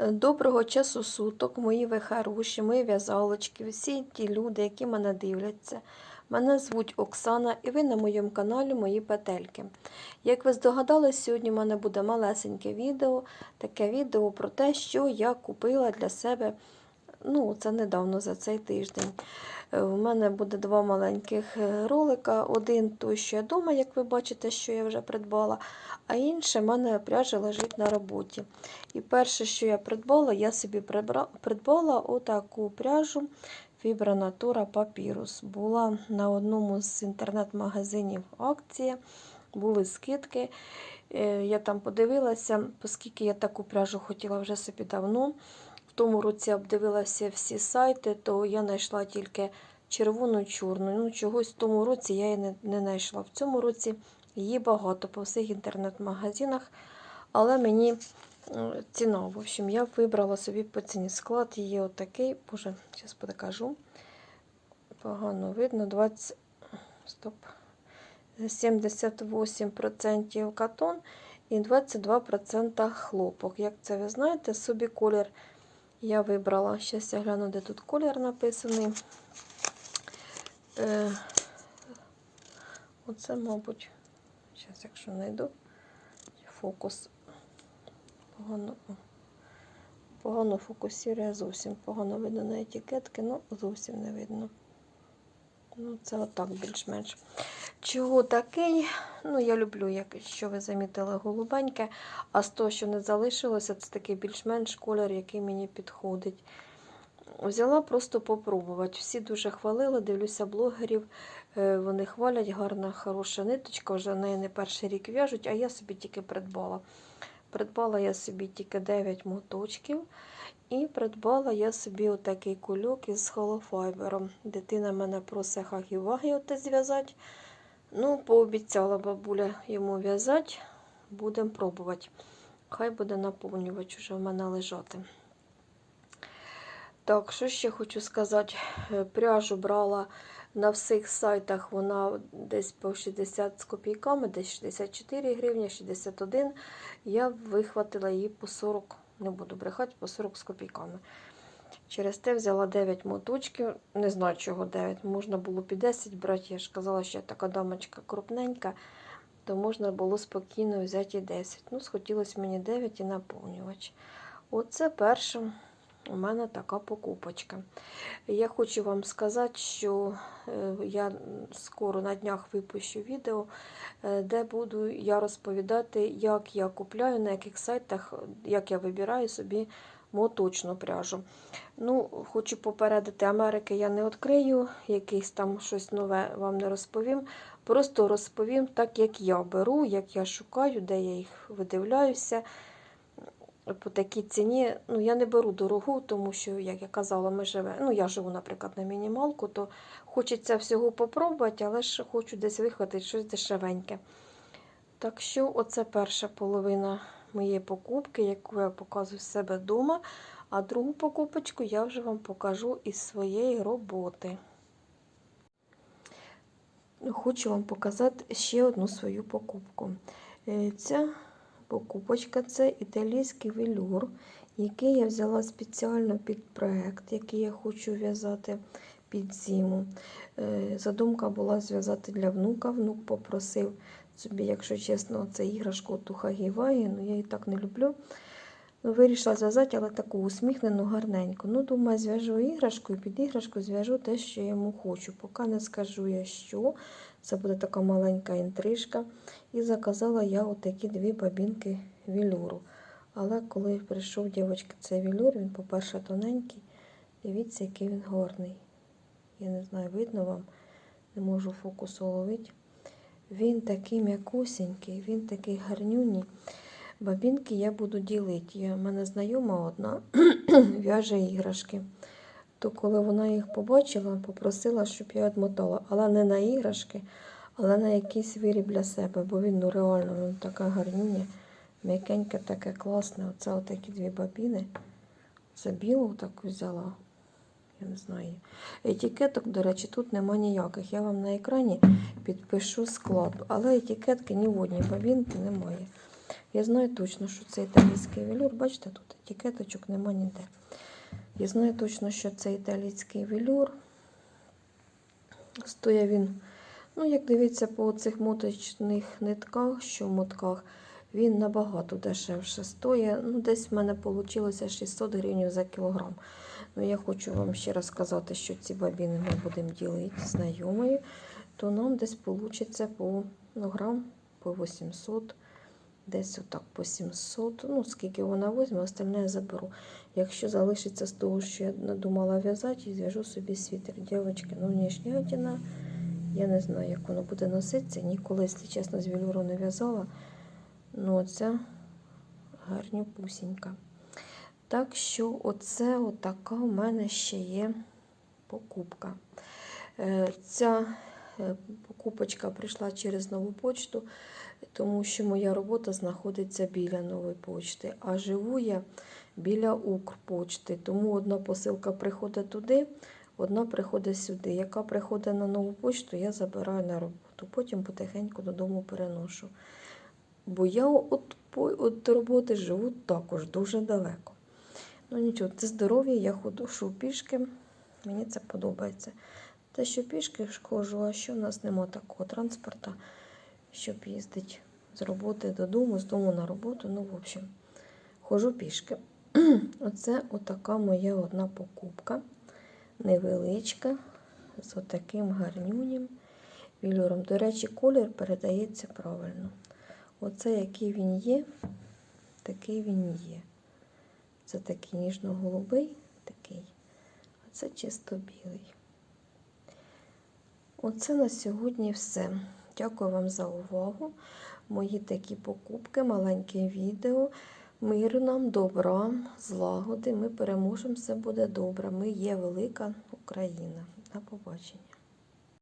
Доброго часу суток, мої ви хороші, мої в'язалочки, всі ті люди, які мене дивляться. Мене звуть Оксана і ви на моєму каналі Мої Петельки. Як ви здогадались, сьогодні в мене буде малесеньке відео, таке відео про те, що я купила для себе. Ну, це недавно за цей тиждень. Е, У мене буде два маленьких е, ролика. Один той, що я вдома, як ви бачите, що я вже придбала, а інше в мене пряжа лежить на роботі. І перше, що я придбала, я собі придбала отаку пряжу Natura Papyrus. Була на одному з інтернет-магазинів акція, були скидки. Е, Я там подивилася, оскільки я таку пряжу хотіла вже собі давно. Тому році обдивилася всі сайти, то я знайшла тільки червону чорну. Ну, чогось в тому році я її не, не знайшла. В цьому році її багато по всіх інтернет-магазинах, але мені е, ціна. В общем, я вибрала собі по ціні склад. Її отакий. Боже, зараз покажу. Погано видно. 20. Стоп. 78% катон і 22% хлопок. Як це ви знаєте, собі колір я вибрала. Зараз я гляну, де тут колір написаний. Е, оце, мабуть, зараз, якщо знайду фокус. Погано, погано фокусує зовсім. Погано видно на етикетки, ну зовсім не видно. Ну, це отак більш-менш. Чого такий? Ну, я люблю, якщо ви замітили, голубеньке. А з того, що не залишилося, це такий більш-менш колір, який мені підходить. Взяла просто попробувати. Всі дуже хвалили, дивлюся блогерів. е, Вони хвалять, гарна, хороша ниточка, вже в неї не перший рік в'яжуть, а я собі тільки придбала. Придбала я собі тільки 9 моточків. І придбала я собі отакий кульок із холофайбером. Дитина мене просить хагі-вагі оте зв'язати. Ну, пообіцяла бабуля йому в'язати. Будемо пробувати. Хай буде наповнювач уже в мене лежати. Так, що ще хочу сказати? Е, Пряжу брала на всіх сайтах, вона десь по 60 з копійками, десь 64 гривні, 61. Я вихватила її по 40, не буду брехати, по 40 з копійками. Через те взяла 9 моточків. Не знаю, чого 9. Можна було під 10 брати. Я ж казала, що я така дамочка крупненька, то можна було спокійно взяти і 10. Ну, схотілося мені 9 і наповнювач. Оце перша у мене така покупочка. Я хочу вам сказати, що е, я скоро на днях випущу відео, е, де буду я розповідати, як я купляю, на яких сайтах, як я вибираю собі моточну пряжу. Ну, Хочу попередити, Америки я не відкрию, якийсь там щось нове вам не розповім. Просто розповім так, як я беру, як я шукаю, де я їх видивляюся. По такій ціні, ну я не беру дорогу, тому що, як я казала, ми живемо. Ну, я живу, наприклад, на мінімалку, то хочеться всього попробувати, але ж хочу десь вихватити щось дешевеньке. Так що, оце перша половина моєї покупки, яку я показую в себе вдома. А другу покупочку я вже вам покажу із своєї роботи. Хочу вам показати ще одну свою покупку. Е, Ця покупочка це італійський велюр, який я взяла спеціально під проект, який я хочу в'язати під зиму. Е, Задумка була зв'язати для внука. Внук попросив собі, якщо чесно, це іграшку ту Хагіваї, ну я її так не люблю. Ну, Вирішила зв'язати, але таку усміхнену, гарненьку. Ну, думаю, зв'яжу іграшку і під іграшку зв'яжу те, що я йому хочу. Поки не скажу я що. Це буде така маленька інтрижка. І заказала я отакі дві бабінки вілюру. Але коли прийшов дівчатки цей вілюр, він, по-перше, тоненький. Дивіться, який він гарний. Я не знаю, видно вам, не можу фокусу ловити. Він такий м'якусенький, він такий гарнюній. Бабінки я буду ділити. В мене знайома одна в'яже іграшки. То коли вона їх побачила, попросила, щоб я відмотала. Але не на іграшки, але на якийсь виріб для себе, бо він ну, реально він така гарнюня, м'якеньке, таке класне. Оце отакі дві бабіни. Це білу таку взяла. Я не знаю. Етикеток, до речі, тут нема ніяких. Я вам на екрані підпишу склад. Але етикетки ні в одній бабінки немає. Я знаю точно, що це італійський велюр. Бачите, тут етикеточок нема ніде. Я знаю точно, що це італійський велюр. Стоїть він, ну, як дивіться, по цих моточних нитках, що в мотках, він набагато дешевше стоїть. Ну, десь в мене вийшло 600 гривень за кілограм. Ну, я хочу вам ще раз сказати, що ці бабіни ми будемо ділити знайомою, то нам десь вийде по ну, грам по 800, десь отак по 700. Ну, скільки вона візьме, остальне я заберу. Якщо залишиться з того, що я надумала в'язати, зв'яжу собі світер. Дівчатки, ну внешнятина, я не знаю, як воно буде носитися. Ніколи, якщо чесно, з велюру не в'язала. Ну, оця гарнюпусінька. Так що, оце отака у мене ще є покупка. Е, Ця е, покупочка прийшла через нову почту, тому що моя робота знаходиться біля нової почти, а живу я біля Укрпочти. Тому одна посилка приходить туди, одна приходить сюди. Яка приходить на нову почту, я забираю на роботу. Потім потихеньку додому переношу. Бо я от, от роботи живу також дуже далеко. Ну нічого, це здоров'я, я ходу пішки, мені це подобається. Те, що пішки ходжу, а що в нас нема такого транспорту, щоб їздити з роботи додому, з дому на роботу. Ну, в общем, ходжу пішки. Оце отака моя одна покупка. Невеличка, з отаким гарнюнім вілюром. До речі, колір передається правильно. Оце який він є, такий він є. Це такий ніжно-голубий, такий, а це чисто білий. Оце на сьогодні все. Дякую вам за увагу. Мої такі покупки, маленьке відео. Миру нам, добра, злагоди. Ми переможемо, все буде добре. Ми є велика Україна. До побачення.